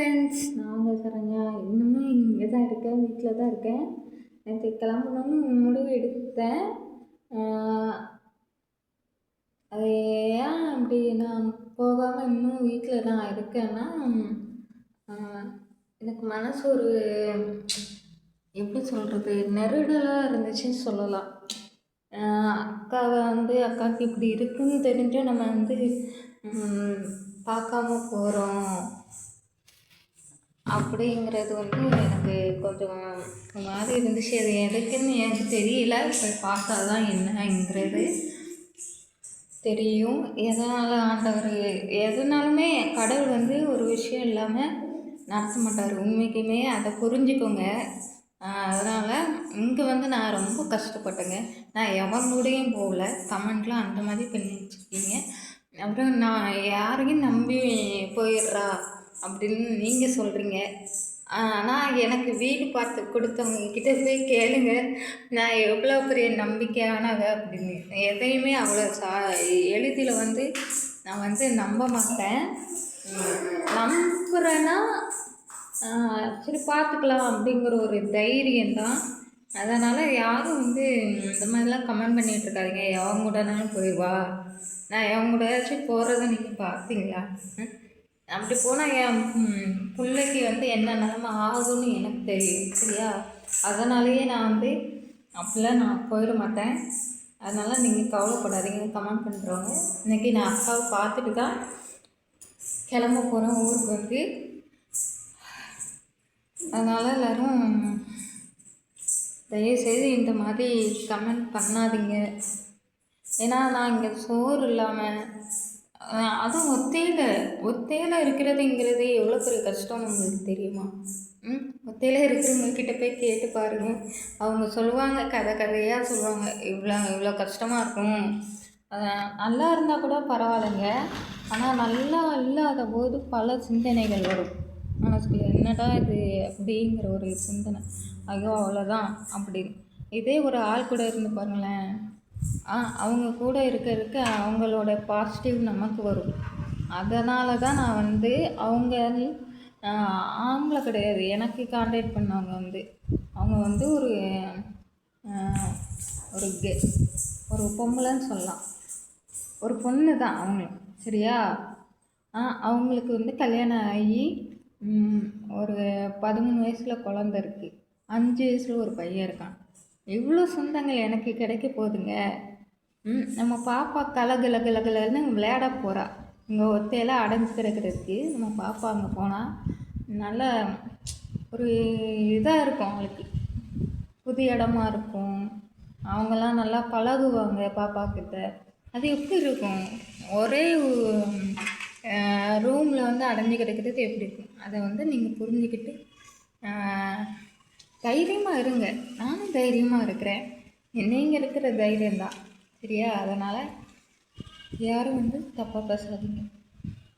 Friends நாங்கள் சரண்யா. இன்னுமே இங்கே தான் இருக்கேன் வீட்டில் தான் இருக்கேன். நேற்று கிளம்பணும்னு முடிவு எடுத்தேன். அது ஏன் அப்படி நான் போகாமல் இன்னும் வீட்டில் நான் இருக்கேன்னா எனக்கு மனசு ஒரு எப்படி சொல்கிறது நெருடலாக இருந்துச்சுன்னு சொல்லலாம். அக்காவை வந்து அக்காவுக்கு இப்படி இருக்குன்னு தெரிஞ்சும் நம்ம வந்து பார்க்காம போகிறோம் அப்படிங்கிறது வந்து எனக்கு கொஞ்சம் மாதிரி இருந்துச்சு. அது எதுக்குன்னு எனக்கு தெரியல. இப்போ பார்த்தா தான் என்னங்கிறது தெரியும். எதனால் ஆண்டவர் எதுனாலுமே கடவுள் வந்து ஒரு விஷயம் இல்லாமல் நடத்த மாட்டார். உண்மைக்குமே அதை புரிஞ்சுக்கோங்க. அதனால் இங்கே வந்து நான் ரொம்ப கஷ்டப்பட்டேங்க. நான் எவன் கூடயும் போகல. கமெண்ட்லாம் அந்த மாதிரி பண்ணி வச்சுருக்கீங்க அப்புறம் நான் யாரையும் நம்பி போயிடுறா. அப்படின்னு நீங்கள் சொல்கிறீங்க ஆனால் எனக்கு வீடு பார்த்து கொடுத்தவங்க கிட்ட போய் கேளுங்க. நான் எவ்வளோ பெரிய நம்பிக்கையானவ அப்படின்னு. எதையுமே அவ்வளோ சா எளிதில் வந்து நான் வந்து நம்ப மாட்டேன். நம்புகிறேன்னா சரி பார்த்துக்கலாம் அப்படிங்கிற ஒரு தைரியம் தான். அதனால் யாரும் வந்து இந்த மாதிரிலாம் கமெண்ட் பண்ணிகிட்டு இருக்காதீங்க. எவங்க கூடனாலும் போயிடுவா நான் எவங்க கூடயாச்சும் போகிறத நீங்கள் பார்த்தீங்களா? ம்? அப்படி போனால் என் பிள்ளைக்கு வந்து என்ன நிலமை ஆகும்னு எனக்கு தெரியும் சரியா? அதனாலேயே நான் வந்து அப்படிலாம் நான் போயிட மாட்டேன். அதனால் நீங்கள் கவலைப்படாதீங்க கமெண்ட் பண்ணுறவங்க இன்றைக்கி நான் அக்காவை பார்த்துட்டு தான் கிளம்ப போகிறேன் ஊருக்கு வந்து. அதனால் எல்லோரும் தயவுசெய்து இந்த மாதிரி கமெண்ட் பண்ணாதீங்க. ஏன்னா நான் இங்கே சோறு இல்லாமல் அதுவும் ஒத்தையில் ஒத்தையில் இருக்கிறதுங்கிறது எவ்வளோ பெரிய கஷ்டம் உங்களுக்கு தெரியுமா? ம் ஒத்தையில் இருக்கிறவங்கக்கிட்ட போய் கேட்டு பாருங்கள் அவங்க சொல்லுவாங்க கதை கதையாக சொல்லுவாங்க. இவ்வளோ இவ்வளோ கஷ்டமாக இருக்கும். நல்லா இருந்தால் கூட பரவாயில்லைங்க. ஆனால் நல்லா இல்லாத போது பல சிந்தனைகள் வரும். மனசுக்குள்ள என்னடா இது அப்படிங்கிற ஒரு சிந்தனை. ஐயோ அவ்வளோதான் அப்படி இதே ஒரு ஆள் கூட இருந்து பாருங்களேன். அவங்க கூட இருக்க இருக்க அவங்களோட பாசிட்டிவ் நமக்கு வரும். அதனால தான் நான் வந்து அவங்க ஆம்பளை கிடையாது. எனக்கு காண்டாக்ட் பண்ணவங்க வந்து அவங்க வந்து ஒரு ஒரு கெ ஒரு பொம்பளைன்னு சொல்லலாம். ஒரு பொண்ணு தான் அவங்களும் சரியா? ஆ அவங்களுக்கு வந்து கல்யாணம் ஆகி ஒரு பதிமூணு வயசில் குழந்த இருக்குது அஞ்சு வயசில் ஒரு பையன் இருக்கான். இவ்வளோ சொந்தங்கள் எனக்கு கிடைக்க போகுதுங்க? ம் நம்ம பாப்பா கலகல கலகலன்னு விளையாட போகிறா இங்கே ஒத்தையெல்லாம் அடைஞ்சு கிடக்கிறதுக்கு நம்ம பாப்பா அங்கே போனால் நல்ல ஒரு இதாக இருக்கும் அவளுக்கு. புது இடமா இருக்கும். அவங்கெல்லாம் நல்லா பழகுவாங்க பாப்பா கிட்ட. அது எப்படி இருக்கும்? ஒரே ரூமில் வந்து அடைஞ்சு கிடக்கிறது எப்படி இருக்கும்? அதை வந்து நீங்கள் புரிஞ்சுக்கிட்டு தைரியமாக இருங்க. நானும் தைரியமாக இருக்கிறேன். நீங்கள் இருக்கிற தைரியம்தான். சரியா? அதனால் யாரும் வந்து தப்பாக பேசாதீங்க.